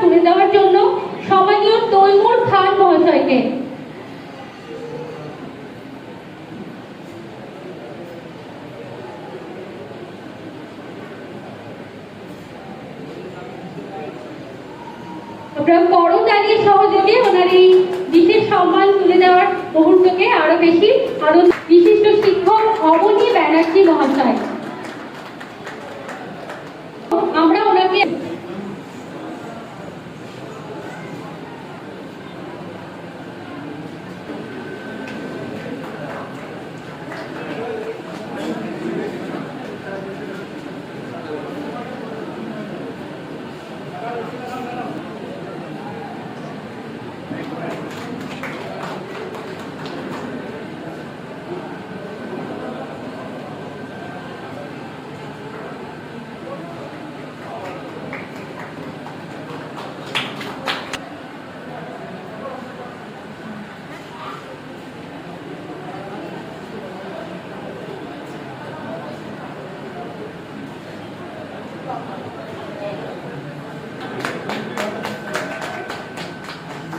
তুলে দেওয়ার জন্য সম্মানীয় তৈমুর খান মহাশয়কে। সহযোগে ওনার এই সম্মান তুলে মুহূর্তকে আরও বেশি আরও বিশিষ্ট শিক্ষক ব্যানার্জি আমরা ওনাকে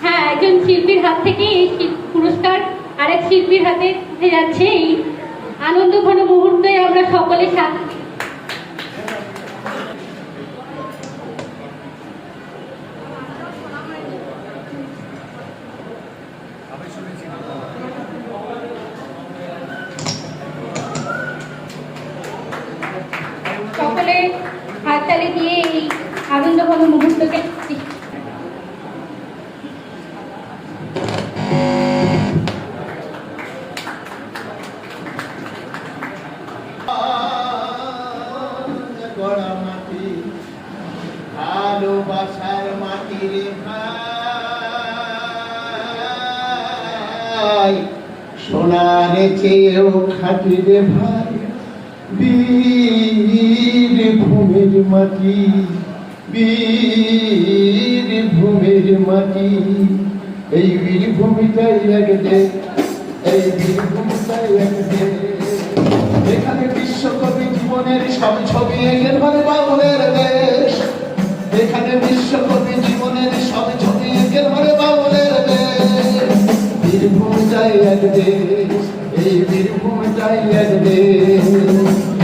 হ্যাঁ একজন শিল্পীর হাত থেকে এই পুরস্কার আরেক শিল্পীর হাতে উঠে যাচ্ছে এই আনন্দ ঘন মুহূর্তে আমরা সকলে সাথে সকলে হাততালি দিয়ে এই আনন্দ ঘন মুহূর্তকে ভাই, সোনার চেয়েও খাটি রে ভাই, বীর ভূমির মাটি, বীর ভূমির মাটি। এই বীর ভূমিটাই একদিন এই বীর ভূমিটাই একদিন এখানে বিশ্বকবি জীবনের সব ছবি এঁকে ধরে বাউলের দেশ। এখানে বিশ্বকবি জীবনের সব ছবি এঁকে ধরে বাউলের দেশ বীরভূম চাই এই বীরভূম চাই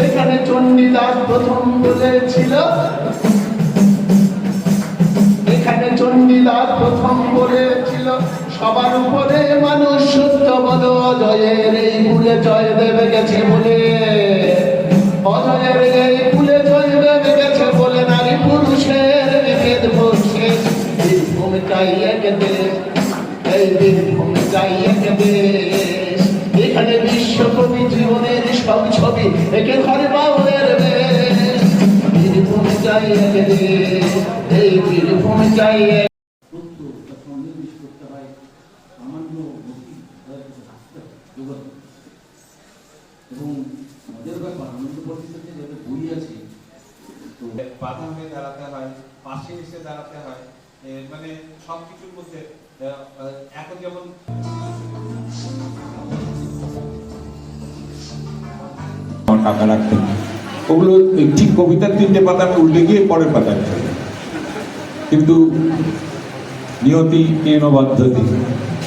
এখানে চণ্ডীদাস প্রথম বলেছিল, এখানে চণ্ডীদাস প্রথম বলেছিল, সবার উপরে মানুষ সত্য বদ অজয়ের এই কুলে জয় দেবে গেছে বলে। অজয়ের এই এখানে বিশ্বকবি জীবনের সব ছবি একে ঘরে বাউলের পাশে এসে দাঁড়াতে হয় মানে সব কিছুর মধ্যে এখন যেমন টাকা রাখতেন ওগুলো ঠিক কবিতার তিনটে পাতা উল্টে গিয়ে পরের পাতা। কিন্তু নিয়তি কেন বাধ্যতি